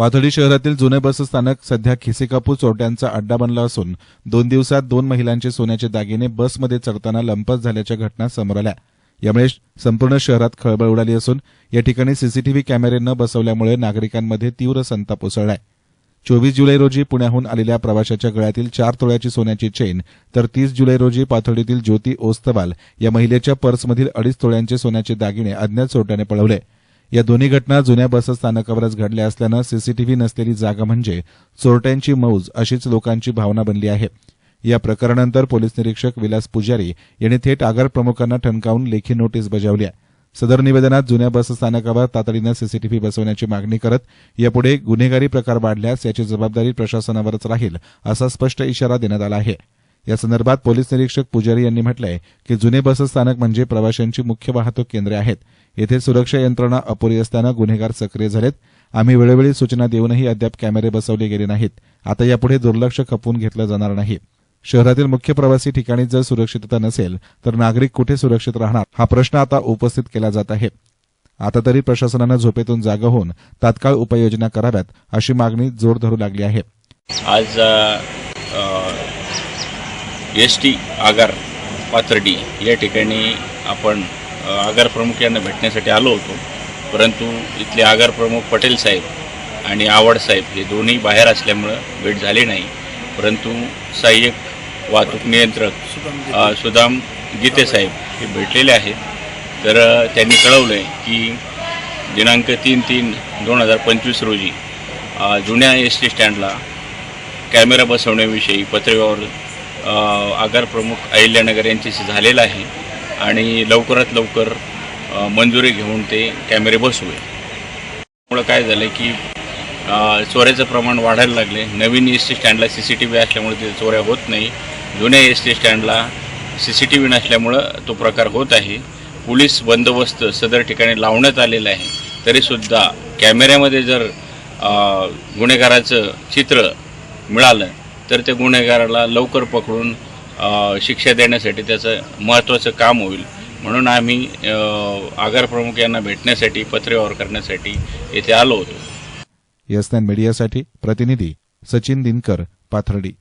पाथर्डी शहरातील जुने बस स्थानक सध्या खिसेकापूर चोरट्यांचा अड्डा बनला असून दोन दिवसात दोन महिलांचे सोन्याचे दागिने बसमध्ये चढताना लंपस झाल्याच्या घटना समोर आल्या. यामुळे संपूर्ण शहरात खळबळ उडाली असून या ठिकाणी सीसीटीव्ही कॅमेरे न बसवल्यामुळे नागरिकांमध्ये तीव्र संताप उसळलाय. चोवीस जुलै रोजी पुण्याहून आलेल्या प्रवाशाच्या गळ्यातील चार तोळ्याची सोन्याची चेन तर तीस जुलै रोजी पाथर्डीतील ज्योती ओस्तवाल या महिलेच्या पर्समधील अडीच तोळ्यांचे सोन्याचे दागिने अज्ञात चोरट्याने पळवले. या दोन्ही घटना जुन्या बस स्थानकावरच घडल्या असल्यानं सीसीटीव्ही नसलेली जागा म्हणजे चोरट्यांची मौज अशीच लोकांची भावना बनली आहे. या प्रकरणानंतर पोलीस निरीक्षक विलास पुजारी यांनी थेट आगार प्रमुखांना ठणकावून लेखी नोटीस बजावली आहे. सदर निवेदनात जुन्या बस स्थानकावर तातडीनं सीसीटीव्ही बसवण्याची मागणी करत यापुढे गुन्हेगारी प्रकार वाढल्यास याची जबाबदारी प्रशासनावरच राहील असा स्पष्ट इशारा देण्यात आला आहे. या संदर्भात पोलीस निरीक्षक पुजारी यांनी म्हटलंय की जुने बस स्थानक म्हणजे प्रवाशांची मुख्य वाहतूक केंद्रे आहेत. येथे सुरक्षा यंत्रणा अपुरी असताना गुन्हेगार सक्रिय झालेत. आम्ही वेळोवेळी सूचना देऊनही अद्याप कॅमेरे बसवले गेले नाहीत. आता यापुढे दुर्लक्ष खपवून घेतलं जाणार नाही. शहरातील मुख्य प्रवासी ठिकाणी जर सुरक्षितता नसेल तर नागरिक कुठे सुरक्षित राहणार? हा प्रश्न आता उपस्थित केला जात आहे. आता तरी प्रशासनानं झोपेतून जागा होऊन तात्काळ उपाययोजना कराव्यात अशी मागणी जोर धरू लागली आहे. आज एस टी आगार पाथर्डी या ठिकाणी आपण आगार प्रमुख यांना भेटण्यासाठी आलो होतो. परंतु इथले आगार प्रमुख पटेल साहेब आणि आवड साहेब हे दोन्ही बाहेर असल्यामुळं भेट झाली नाही. परंतु सहाय्यक वाहतूक नियंत्रक सुदाम गीते साहेब हे भेटलेले आहेत. तर त्यांनी कळवलं आहे की दिनांक तीन तीन दोन हजार पंचवीस रोजी जुन्या एस टी स्टँडला कॅमेरा बसवण्याविषयी पत्रव्यवहार आगार प्रमुख अहिल्यानगर यांच्याशी झालेला आहे आणि लवकरात लवकर मंजुरी घेऊन ते कॅमेरे बसवे त्यामुळं काय झालं की चोऱ्याचं प्रमाण वाढायला लागले नवीन एस टी स्टँडला सी सी टी व्ही असल्यामुळे ते चोऱ्या होत नाही. जुन्या एस टी स्टँडला सी सी टी व्ही नसल्यामुळं तो प्रकार होत आहे. पोलीस बंदोबस्त सदर ठिकाणी लावण्यात आलेला आहे. तरीसुद्धा कॅमेऱ्यामध्ये जर गुन्हेगाराचं चित्र मिळालं तर त्या गुन्हेगाराला लवकर पकडून शिक्षा देण्यासाठी त्याचं महत्त्वाचं काम होईल. म्हणून आम्ही आगारप्रमुख आगार प्रमुख यांना भेटण्यासाठी पत्रव्यवहार करण्यासाठी येथे आलो होतो. यस मीडियासाठी प्रतिनिधी सचिन दिनकर पाथर्डी.